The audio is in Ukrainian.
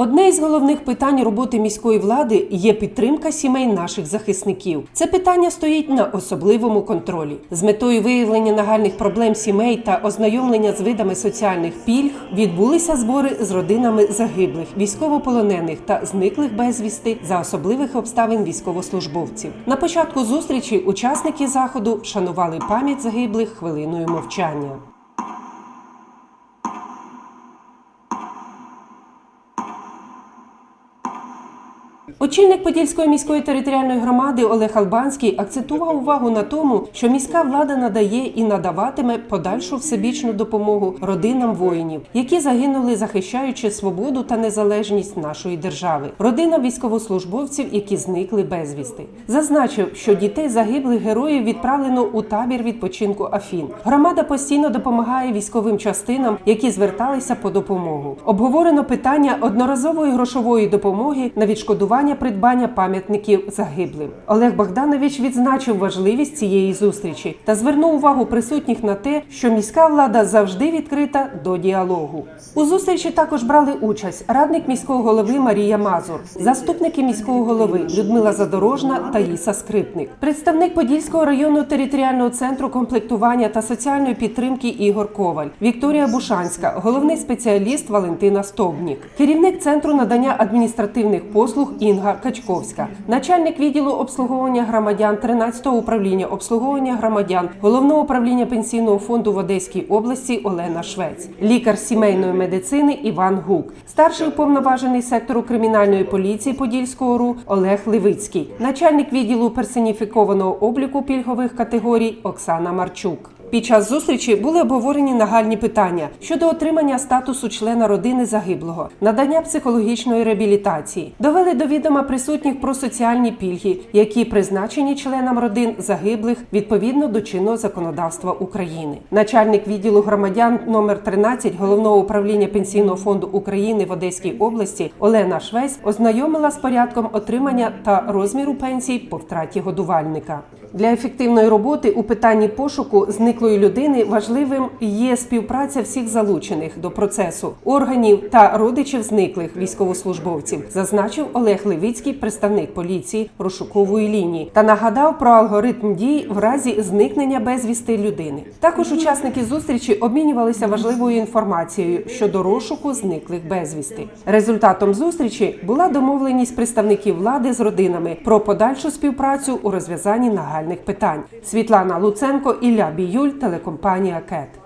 Одне із головних питань роботи міської влади є підтримка сімей наших захисників. Це питання стоїть на особливому контролі. З метою виявлення нагальних проблем сімей та ознайомлення з видами соціальних пільг відбулися збори з родинами загиблих, військовополонених та зниклих безвісти за особливих обставин військовослужбовців. На початку зустрічі учасники заходу шанували пам'ять загиблих хвилиною мовчання. Очільник Подільської міської територіальної громади Олег Албанський акцентував увагу на тому, що міська влада надає і надаватиме подальшу всебічну допомогу родинам воїнів, які загинули, захищаючи свободу та незалежність нашої держави, родинам військовослужбовців, які зникли безвісти. Зазначив, що дітей загиблих героїв відправлено у табір відпочинку Афін. Громада постійно допомагає військовим частинам, які зверталися по допомогу. Обговорено питання одноразової грошової допомоги на відшкодування придбання пам'ятників загиблим. Олег Богданович відзначив важливість цієї зустрічі та звернув увагу присутніх на те, що міська влада завжди відкрита до діалогу. У зустрічі також брали участь радник міського голови Марія Мазур, заступники міського голови Людмила Задорожна та Іса Скрипник, представник Подільського районного територіального центру комплектування та соціальної підтримки Ігор Коваль, Вікторія Бушанська, головний спеціаліст Валентина Стовбнік, керівник центру надання адміністративних послуг Інга Качковська, начальник відділу обслуговування громадян 13-го управління обслуговування громадян головного управління пенсійного фонду в Одеській області Олена Швець, лікар сімейної медицини Іван Гук, старший уповноважений сектору кримінальної поліції Подільського РУ Олег Левицький, начальник відділу персоніфікованого обліку пільгових категорій Оксана Марчук. Під час зустрічі були обговорені нагальні питання щодо отримання статусу члена родини загиблого, надання психологічної реабілітації, довели до відома присутніх про соціальні пільги, які призначені членам родин загиблих відповідно до чинного законодавства України. Начальник відділу громадян номер 13 головного управління пенсійного фонду України в Одеській області Олена Швець ознайомила з порядком отримання та розміру пенсій по втраті годувальника. Для ефективної роботи у питанні пошуку зниклої людини важливим є співпраця всіх залучених до процесу органів та родичів зниклих військовослужбовців, зазначив Олег Левицький, представник поліції розшукової лінії, та нагадав про алгоритм дій в разі зникнення безвісти людини. Також учасники зустрічі обмінювалися важливою інформацією щодо розшуку зниклих безвісти. Результатом зустрічі була домовленість представників влади з родинами про подальшу співпрацю у розв'язанні нагальних питань. Світлана Луценко, Ілля Біюль, телекомпанія КЕТ.